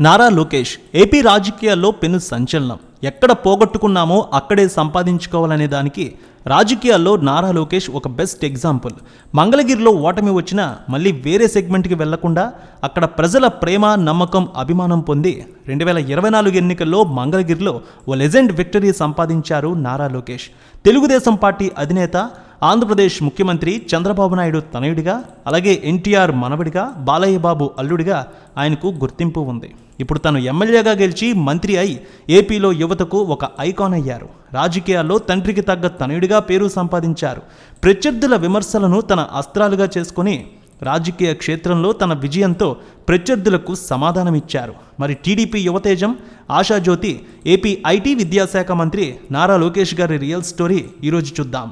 Nara Lokesh AP రాజకీయాల్లో పెను సంచలనం. ఎక్కడ పోగొట్టుకున్నామో అక్కడే సంపాదించుకోవాలనే దానికి రాజకీయాల్లో నారా లోకేష్ ఒక బెస్ట్ ఎగ్జాంపుల్ మంగళగిరిలో ఓటమి వచ్చినా మళ్ళీ వేరే సెగ్మెంట్కి వెళ్ళకుండా అక్కడ ప్రజల ప్రేమ నమ్మకం అభిమానం పొంది రెండు వేల ఇరవై నాలుగు ఎన్నికల్లో మంగళగిరిలో ఓ లెజెండ్ విక్టరీ సంపాదించారు నారా లోకేష్. తెలుగుదేశం పార్టీ అధినేత ఆంధ్రప్రదేశ్ ముఖ్యమంత్రి చంద్రబాబు నాయుడు తనయుడిగా అలాగే ఎన్టీఆర్ మనవడిగా బాలయ్య బాబు అల్లుడిగా ఆయనకు గుర్తింపు ఉంది. ఇప్పుడు తను ఎమ్మెల్యేగా గెలిచి మంత్రి అయి ఏపీలో యువతకు ఒక ఐకాన్ అయ్యారు. రాజకీయాల్లో తండ్రికి తగ్గ తనయుడిగా పేరు సంపాదించారు. ప్రత్యర్థుల విమర్శలను తన అస్త్రాలుగా చేసుకొని రాజకీయ క్షేత్రంలో తన విజయంతో ప్రత్యర్థులకు సమాధానమిచ్చారు మరి టీడీపీ యువతేజం ఆశాజ్యోతి ఏపీ ఐటీ విద్యాశాఖ మంత్రి నారా లోకేష్ గారి రియల్ స్టోరీ ఈరోజు చూద్దాం.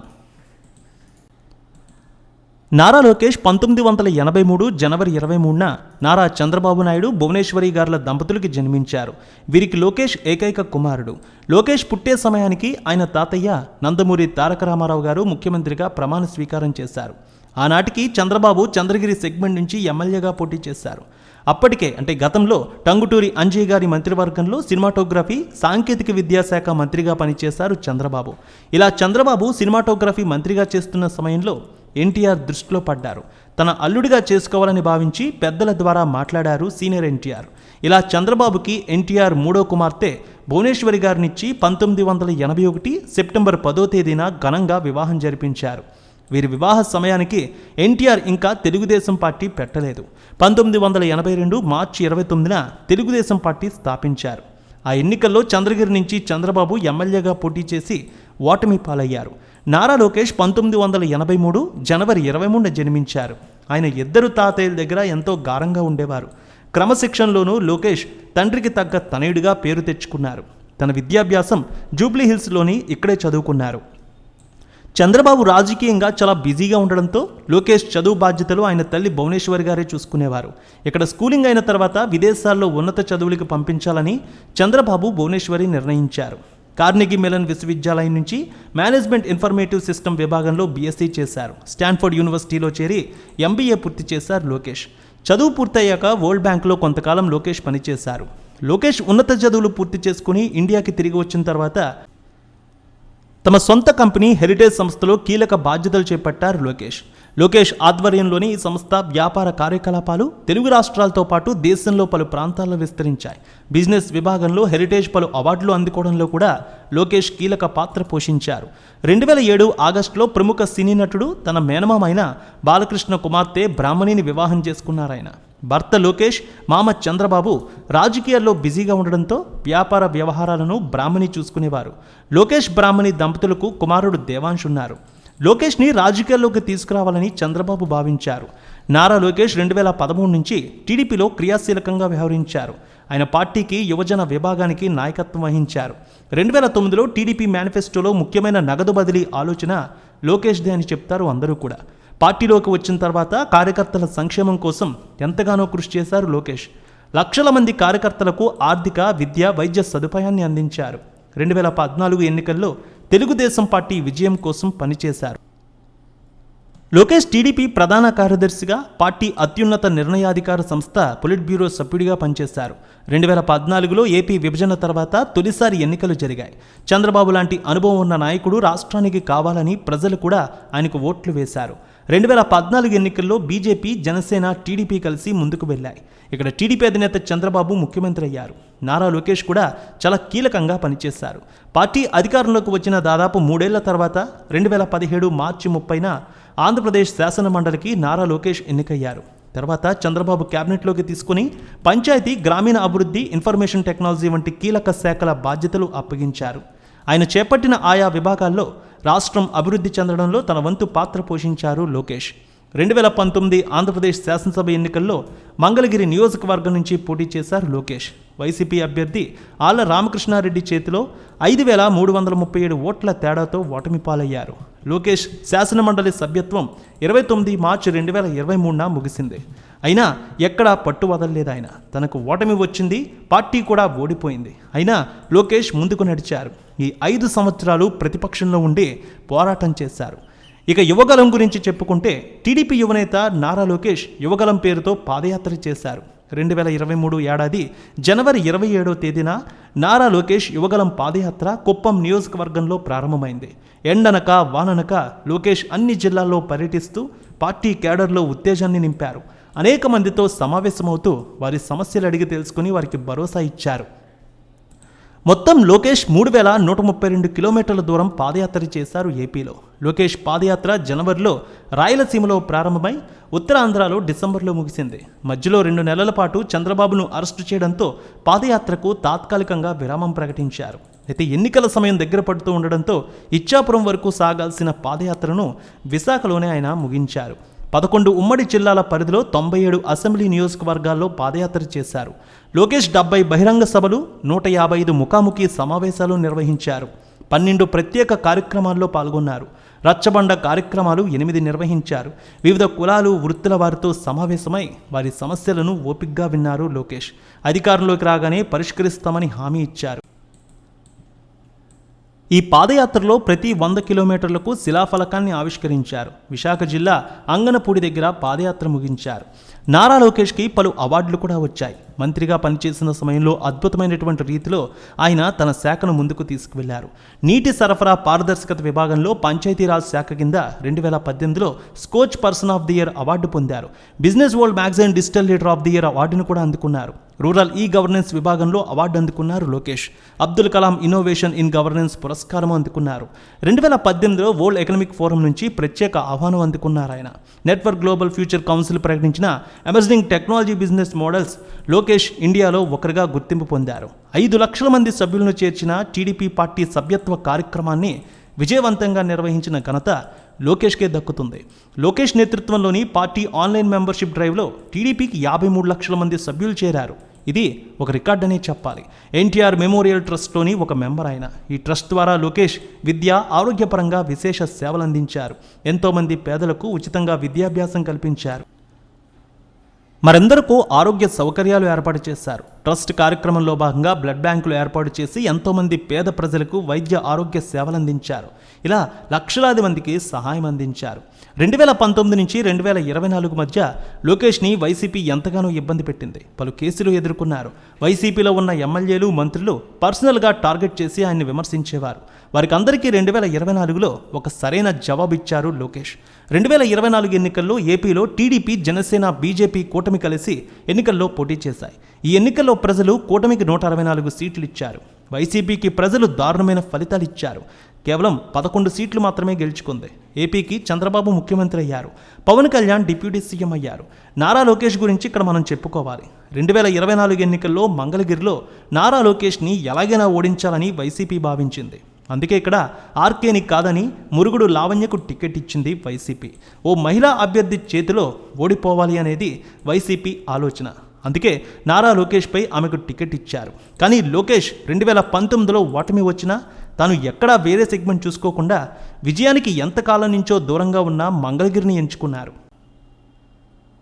నారా లోకేష్ పంతొమ్మిది వందల ఎనభై మూడు జనవరి ఇరవై మూడున నారా చంద్రబాబు నాయుడు భువనేశ్వరి గారుల దంపతులకి జన్మించారు. వీరికి లోకేష్ ఏకైక కుమారుడు. లోకేష్ పుట్టే సమయానికి ఆయన తాతయ్య నందమూరి తారక రామారావు గారు ముఖ్యమంత్రిగా ప్రమాణ స్వీకారం చేశారు. ఆనాటికి చంద్రబాబు చంద్రగిరి సెగ్మెంట్ నుంచి ఎమ్మెల్యేగా పోటీ చేశారు. అప్పటికే అంటే గతంలో టంగుటూరి అంజయ్ గారి మంత్రివర్గంలో సినిమాటోగ్రఫీ సాంకేతిక విద్యాశాఖ మంత్రిగా పనిచేశారు చంద్రబాబు. ఇలా చంద్రబాబు సినిమాటోగ్రఫీ మంత్రిగా చేస్తున్న సమయంలో ఎన్టీఆర్ దృష్టిలో పడ్డారు. తన అల్లుడిగా చేసుకోవాలని భావించి పెద్దల ద్వారా మాట్లాడారు సీనియర్ ఎన్టీఆర్. ఇలా చంద్రబాబుకి ఎన్టీఆర్ మూడో కుమార్తె భువనేశ్వరి గారినిచ్చి పంతొమ్మిది వందల ఎనభై ఒకటి సెప్టెంబర్ పదో తేదీన ఘనంగా వివాహం జరిపించారు. వీరి వివాహ సమయానికి ఎన్టీఆర్ ఇంకా తెలుగుదేశం పార్టీ పెట్టలేదు. పంతొమ్మిది వందల ఎనభై రెండు మార్చి ఇరవై తొమ్మిదిన తెలుగుదేశం పార్టీ స్థాపించారు. ఆ ఎన్నికల్లో చంద్రగిరి నుంచి చంద్రబాబు ఎమ్మెల్యేగా పోటీ చేసి ఓటమి పాలయ్యారు. నారా లోకేష్ పంతొమ్మిది వందల ఎనభై మూడు జనవరి ఇరవై మూడున జన్మించారు. ఆయన ఇద్దరు తాతయ్యల దగ్గర ఎంతో గారంగా ఉండేవారు. క్రమశిక్షణలోనూ లోకేష్ తండ్రికి తగ్గ తనయుడిగా పేరు తెచ్చుకున్నారు. తన విద్యాభ్యాసం జూబ్లీ హిల్స్లోని ఇక్కడే చదువుకున్నారు. చంద్రబాబు రాజకీయంగా చాలా బిజీగా ఉండడంతో లోకేష్ చదువు బాధ్యతలు ఆయన తల్లి భువనేశ్వరి గారే చూసుకునేవారు. ఇక్కడ స్కూలింగ్ అయిన తర్వాత విదేశాల్లో ఉన్నత చదువులకు పంపించాలని చంద్రబాబు భువనేశ్వరి నిర్ణయించారు. కార్నెగీ మెలన్ విశ్వవిద్యాలయం నుంచి మేనేజ్మెంట్ ఇన్ఫర్మేటివ్ సిస్టమ్ విభాగంలో బీఎస్సీ చేశారు. స్టాన్ఫోర్డ్ యూనివర్సిటీలో చేరి ఎంబీఏ పూర్తి చేశారు లోకేష్. చదువు పూర్తయ్యాక వరల్డ్ బ్యాంక్లో కొంతకాలం లోకేష్ పనిచేశారు. లోకేష్ ఉన్నత చదువులు పూర్తి చేసుకుని ఇండియాకి తిరిగి వచ్చిన తర్వాత తమ సొంత కంపెనీ హెరిటేజ్ సంస్థలో కీలక బాధ్యతలు చేపట్టారు లోకేష్. లోకేష్ ఆధ్వర్యంలోని ఈ సంస్థ వ్యాపార కార్యకలాపాలు తెలుగు రాష్ట్రాలతో పాటు దేశంలో పలు ప్రాంతాల్లో విస్తరించాయి. బిజినెస్ విభాగంలో హెరిటేజ్ పలు అవార్డులు అందుకోవడంలో కూడా లోకేష్ కీలక పాత్ర పోషించారు. రెండు వేల ఏడు ఆగస్టులో ప్రముఖ సినీ నటుడు తన మేనమామైన బాలకృష్ణ కుమార్తె బ్రాహ్మణిని వివాహం చేసుకున్నారాయన. భర్త లోకేష్ మామ చంద్రబాబు రాజకీయాల్లో బిజీగా ఉండడంతో వ్యాపార వ్యవహారాలను బ్రాహ్మణి చూసుకునేవారు. లోకేష్ బ్రాహ్మణి దంపతులకు కుమారుడు దేవాంశ్ ఉన్నారు. లోకేష్ని రాజకీయాల్లోకి తీసుకురావాలని చంద్రబాబు భావించారు. నారా లోకేష్ రెండు వేల పదమూడు నుంచి టీడీపీలో క్రియాశీలకంగా వ్యవహరించారు. ఆయన పార్టీకి యువజన విభాగానికి నాయకత్వం వహించారు. రెండు వేల తొమ్మిదిలో టీడీపీ మేనిఫెస్టోలో ముఖ్యమైన నగదు బదిలీ ఆలోచన లోకేష్దే అని చెప్తారు అందరూ కూడా. పార్టీలోకి వచ్చిన తర్వాత కార్యకర్తల సంక్షేమం కోసం ఎంతగానో కృషి చేశారు లోకేష్. లక్షల మంది కార్యకర్తలకు ఆర్థిక విద్య వైద్య సదుపాయాన్ని అందించారు. రెండు వేల పద్నాలుగు ఎన్నికల్లో తెలుగుదేశం పార్టీ విజయం కోసం పనిచేశారు. లోకేష్ టీడీపీ ప్రధాన కార్యదర్శిగా పార్టీ అత్యున్నత నిర్ణయాధికార సంస్థ పొలిట్ బ్యూరో సభ్యుడిగా పనిచేశారు. రెండు వేల పద్నాలుగులో ఏపీ విభజన తర్వాత తొలిసారి ఎన్నికలు జరిగాయి. చంద్రబాబు లాంటి అనుభవం ఉన్న నాయకుడు రాష్ట్రానికి కావాలని ప్రజలు కూడా ఆయనకు ఓట్లు వేశారు. రెండు వేల పద్నాలుగు ఎన్నికల్లో బీజేపీ జనసేన టీడీపీ కలిసి ముందుకు వెళ్ళాయి. ఇక్కడ టీడీపీ అధినేత చంద్రబాబు ముఖ్యమంత్రి అయ్యారు. నారా లోకేష్ కూడా చాలా కీలకంగా పనిచేశారు. పార్టీ అధికారంలోకి వచ్చిన దాదాపు మూడేళ్ళ తర్వాత రెండు వేల పదిహేడు మార్చి ముప్పైన ఆంధ్రప్రదేశ్ శాసన మండలికి నారా లోకేష్ ఎన్నికయ్యారు. తర్వాత చంద్రబాబు క్యాబినెట్లోకి తీసుకుని పంచాయతీ గ్రామీణ అభివృద్ధి ఇన్ఫర్మేషన్ టెక్నాలజీ వంటి కీలక శాఖల బాధ్యతలు అప్పగించారు. ఆయన చేపట్టిన ఆయా విభాగాల్లో రాష్ట్రం అభివృద్ధి చెందడంలో తన వంతు పాత్ర పోషించారు లోకేష్. రెండు వేల పంతొమ్మిది ఆంధ్రప్రదేశ్ శాసనసభ ఎన్నికల్లో మంగళగిరి నియోజకవర్గం నుంచి పోటీ చేశారు లోకేష్. వైసీపీ అభ్యర్థి ఆళ్ళ రామకృష్ణారెడ్డి చేతిలో ఐదు వేల మూడు వందల ముప్పై ఏడు ఓట్ల తేడాతో ఓటమి పాలయ్యారు లోకేష్ శాసనమండలి సభ్యత్వం ఇరవై తొమ్మిది మార్చి రెండు వేల ఇరవై మూడున ముగిసింది. అయినా ఎక్కడా పట్టు వదలలేదు ఆయన. తనకు ఓటమి వచ్చింది పార్టీ కూడా ఓడిపోయింది. అయినా లోకేష్ ముందుకు నడిచారు. ఈ ఐదు సంవత్సరాలు ప్రతిపక్షంలో ఉండి పోరాటం చేశారు. ఇక యువగలం గురించి చెప్పుకుంటే టీడీపీ యువనేత నారా లోకేష్ యువగలం పేరుతో పాదయాత్ర చేశారు. రెండు వేల ఇరవై మూడు ఏడాది జనవరి ఇరవై ఏడో తేదీన నారా లోకేష్ యువగలం పాదయాత్ర కుప్పం నియోజకవర్గంలో ప్రారంభమైంది. ఎండనక వాననక లోకేష్ అన్ని జిల్లాల్లో పర్యటిస్తూ పార్టీ కేడర్లో ఉత్తేజాన్ని నింపారు. అనేక మందితో సమావేశమవుతూ వారి సమస్యలు అడిగి తెలుసుకుని వారికి భరోసా ఇచ్చారు. మొత్తం లోకేష్ మూడు వేల నూట ముప్పై రెండు కిలోమీటర్ల దూరం పాదయాత్ర చేశారు ఏపీలో. లోకేష్ పాదయాత్ర జనవరిలో రాయలసీమలో ప్రారంభమై ఉత్తరాంధ్రలో డిసెంబర్లో ముగిసింది. మధ్యలో రెండు నెలల పాటు చంద్రబాబును అరెస్టు చేయడంతో పాదయాత్రకు తాత్కాలికంగా విరామం ప్రకటించారు. అయితే ఎన్నికల సమయం దగ్గర పడుతూ ఉండడంతో ఇచ్చాపురం వరకు సాగాల్సిన పాదయాత్రను విశాఖలోనే ఆయన ముగించారు. పదకొండు ఉమ్మడి జిల్లాల పరిధిలో తొంభై ఏడు అసెంబ్లీ నియోజకవర్గాల్లో పాదయాత్ర చేశారు. లోకేష్ డెబ్బై బహిరంగ సభలు నూట యాభై ఐదు ముఖాముఖి సమావేశాలు నిర్వహించారు. పన్నెండు ప్రత్యేక కార్యక్రమాల్లో పాల్గొన్నారు. రచ్చబండ కార్యక్రమాలు ఎనిమిది నిర్వహించారు. వివిధ కులాలు వృత్తుల వారితో సమావేశమై వారి సమస్యలను ఓపిగ్గా విన్నారు లోకేష్. అధికారంలోకి రాగానే పరిష్కరిస్తామని హామీ ఇచ్చారు. ఈ పాదయాత్రలో ప్రతి వంద కిలోమీటర్లకు శిలాఫలకాన్ని ఆవిష్కరించారు. విశాఖ జిల్లా అంగనపూడి దగ్గర పాదయాత్ర ముగించారు. నారా లోకేష్కి పలు అవార్డులు కూడా వచ్చాయి. మంత్రిగా పనిచేసిన సమయంలో అద్భుతమైనటువంటి రీతిలో ఆయన తన శాఖను ముందుకు తీసుకువెళ్ళారు. నీటి సరఫరా పారదర్శకత విభాగంలో పంచాయతీరాజ్ శాఖ కింద రెండు వేల పద్దెనిమిదిలో Skoch person of the year award పొందారు. Business world magazine digital leader of the year అవార్డును కూడా అందుకున్నారు. రూరల్ ఈ గవర్నెన్స్ విభాగంలో అవార్డు అందుకున్నారు Lokesh. Abdul Kalam innovation in governance పురస్కారం అందుకున్నారు. రెండు వేల పద్దెనిమిదిలో వరల్డ్ ఎకనామిక్ ఫోరం నుంచి ప్రత్యేక ఆహ్వానం అందుకున్నారు ఆయన. నెట్వర్క్ గ్లోబల్ ఫ్యూచర్ కౌన్సిల్ ప్రకటించిన emerging technology business models Lokesh ఇండియాలో ఒకరిగా గుర్తింపు పొందారు. ఐదు లక్షల మంది సభ్యులను చేర్చిన టీడీపీ పార్టీ సభ్యత్వ కార్యక్రమాన్ని విజయవంతంగా నిర్వహించిన ఘనత లోకేష్కే దక్కుతుంది. లోకేష్ నేతృత్వంలోని పార్టీ ఆన్లైన్ మెంబర్షిప్ డ్రైవ్లో టీడీపీకి యాభై మూడు లక్షల మంది సభ్యులు చేరారు. ఇది ఒక రికార్డ్ అనే చెప్పాలి. ఎన్టీఆర్ మెమోరియల్ ట్రస్ట్లోని ఒక మెంబర్ ఆయన. ఈ ట్రస్ట్ ద్వారా లోకేష్ విద్య ఆరోగ్యపరంగా విశేష సేవలు అందించారు ఎంతోమంది పేదలకు ఉచితంగా విద్యాభ్యాసం కల్పించారు. మరెందరికూ ఆరోగ్య సౌకర్యాలు ఏర్పాటు చేశారు. ట్రస్ట్ కార్యక్రమంలో భాగంగా బ్లడ్ బ్యాంకులు ఏర్పాటు చేసి ఎంతోమంది పేద ప్రజలకు వైద్య ఆరోగ్య సేవలు అందించారు. ఇలా లక్షలాది మందికి సహాయం అందించారు. రెండు వేల పంతొమ్మిది నుంచి రెండు వేల ఇరవై నాలుగు మధ్య లోకేష్ని వైసీపీ ఎంతగానో ఇబ్బంది పెట్టింది. పలు కేసులు ఎదుర్కొన్నారు. వైసీపీలో ఉన్న ఎమ్మెల్యేలు మంత్రులు పర్సనల్గా టార్గెట్ చేసి ఆయన్ని విమర్శించేవారు. వారికి అందరికీ రెండు వేల ఇరవై నాలుగులో ఒక సరైన జవాబు ఇచ్చారు లోకేష్. రెండు వేల ఇరవై నాలుగు ఎన్నికల్లో ఏపీలో టీడీపీ జనసేన బీజేపీ కూటమి కలిసి ఎన్నికల్లో పోటీ చేశాయి. ఈ ఎన్నికల్లో ప్రజలు కూటమికి నూట అరవై నాలుగు సీట్లు ఇచ్చారు. వైసీపీకి ప్రజలు దారుణమైన ఫలితాలు ఇచ్చారు. కేవలం పదకొండు సీట్లు మాత్రమే గెలుచుకుంది. ఏపీకి చంద్రబాబు ముఖ్యమంత్రి అయ్యారు. పవన్ కళ్యాణ్ డిప్యూటీ సీఎం అయ్యారు. నారా లోకేష్ గురించి ఇక్కడ మనం చెప్పుకోవాలి. రెండు వేల ఇరవై నాలుగు ఎన్నికల్లో మంగళగిరిలో నారా లోకేష్ని ఎలాగైనా ఓడించాలని వైసీపీ భావించింది. అందుకే ఇక్కడ ఆర్కేని కాదని మురుగుడు లావణ్యకు టికెట్ ఇచ్చింది వైసీపీ. ఓ మహిళా అభ్యర్థి చేతిలో ఓడిపోవాలి అనేది వైసీపీ ఆలోచన. అందుకే నారా లోకేష్పై ఆమెకు టికెట్ ఇచ్చారు. కానీ లోకేష్ రెండు వేల పంతొమ్మిదిలో ఓటమి వచ్చినా తాను ఎక్కడా వేరే సెగ్మెంట్ చూసుకోకుండా విజయానికి ఎంతకాలం నుంచో దూరంగా ఉన్న మంగళగిరిని ఎంచుకున్నారు.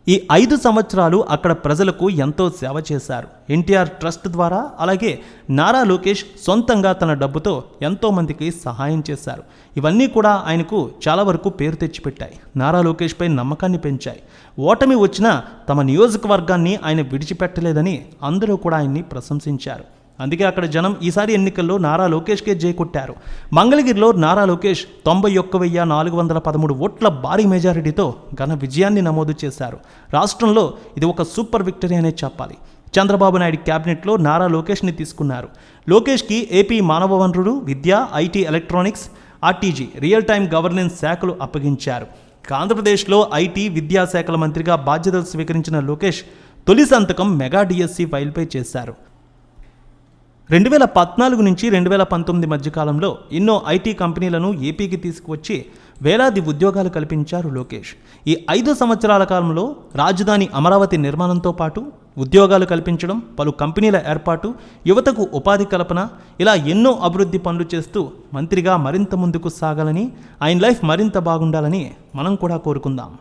ఈ ఐదు సంవత్సరాలు అక్కడ ప్రజలకు ఎంతో సేవ చేశారు. ఎన్టీఆర్ ట్రస్ట్ ద్వారా అలాగే నారా లోకేష్ సొంతంగా తన డబ్బుతో ఎంతో మందికి సహాయం చేశారు. ఇవన్నీ కూడా ఆయనకు చాలా వరకు పేరు తెచ్చిపెట్టాయి. నారా లోకేష్పై నమ్మకాన్ని పెంచాయి. ఓటమి వచ్చినా తమ నియోజకవర్గాన్ని ఆయన విడిచిపెట్టలేదని అందరూ కూడా ఆయన్ని ప్రశంసించారు. అందుకే అక్కడ జనం ఈసారి ఎన్నికల్లో నారా లోకేష్కే జై కొట్టారు. మంగళగిరిలో నారా లోకేష్ తొంభై ఒక్క వెయ్యి నాలుగు వందల పదమూడు ఓట్ల భారీ మెజారిటీతో ఘన విజయాన్ని నమోదు చేశారు. రాష్ట్రంలో ఇది ఒక సూపర్ విక్టరీ అనే చెప్పాలి. చంద్రబాబు నాయుడు క్యాబినెట్లో నారా లోకేష్ని తీసుకున్నారు. లోకేష్కి ఏపీ మానవ వనరులు విద్య IT electronics RTG real time governance శాఖలు అప్పగించారు. ఆంధ్రప్రదేశ్లో ఐటీ విద్యాశాఖల మంత్రిగా బాధ్యతలు స్వీకరించిన లోకేష్ తొలి సంతకం మెగా డిఎస్సి ఫైల్పై చేశారు. రెండు వేల పద్నాలుగు నుంచి రెండు వేల పంతొమ్మిది మధ్యకాలంలో ఎన్నో ఐటీ కంపెనీలను ఏపీకి తీసుకువచ్చి వేలాది ఉద్యోగాలు కల్పించారు లోకేష్. ఈ ఐదు సంవత్సరాల కాలంలో రాజధాని అమరావతి నిర్మాణంతో పాటు ఉద్యోగాలు కల్పించడం పలు కంపెనీల ఏర్పాటు యువతకు ఉపాధి కల్పన ఇలా ఎన్నో అభివృద్ధి పనులు చేస్తూ మంత్రిగా మరింత ముందుకు సాగాలని ఆయన లైఫ్ మరింత బాగుండాలని మనం కూడా కోరుకుందాం.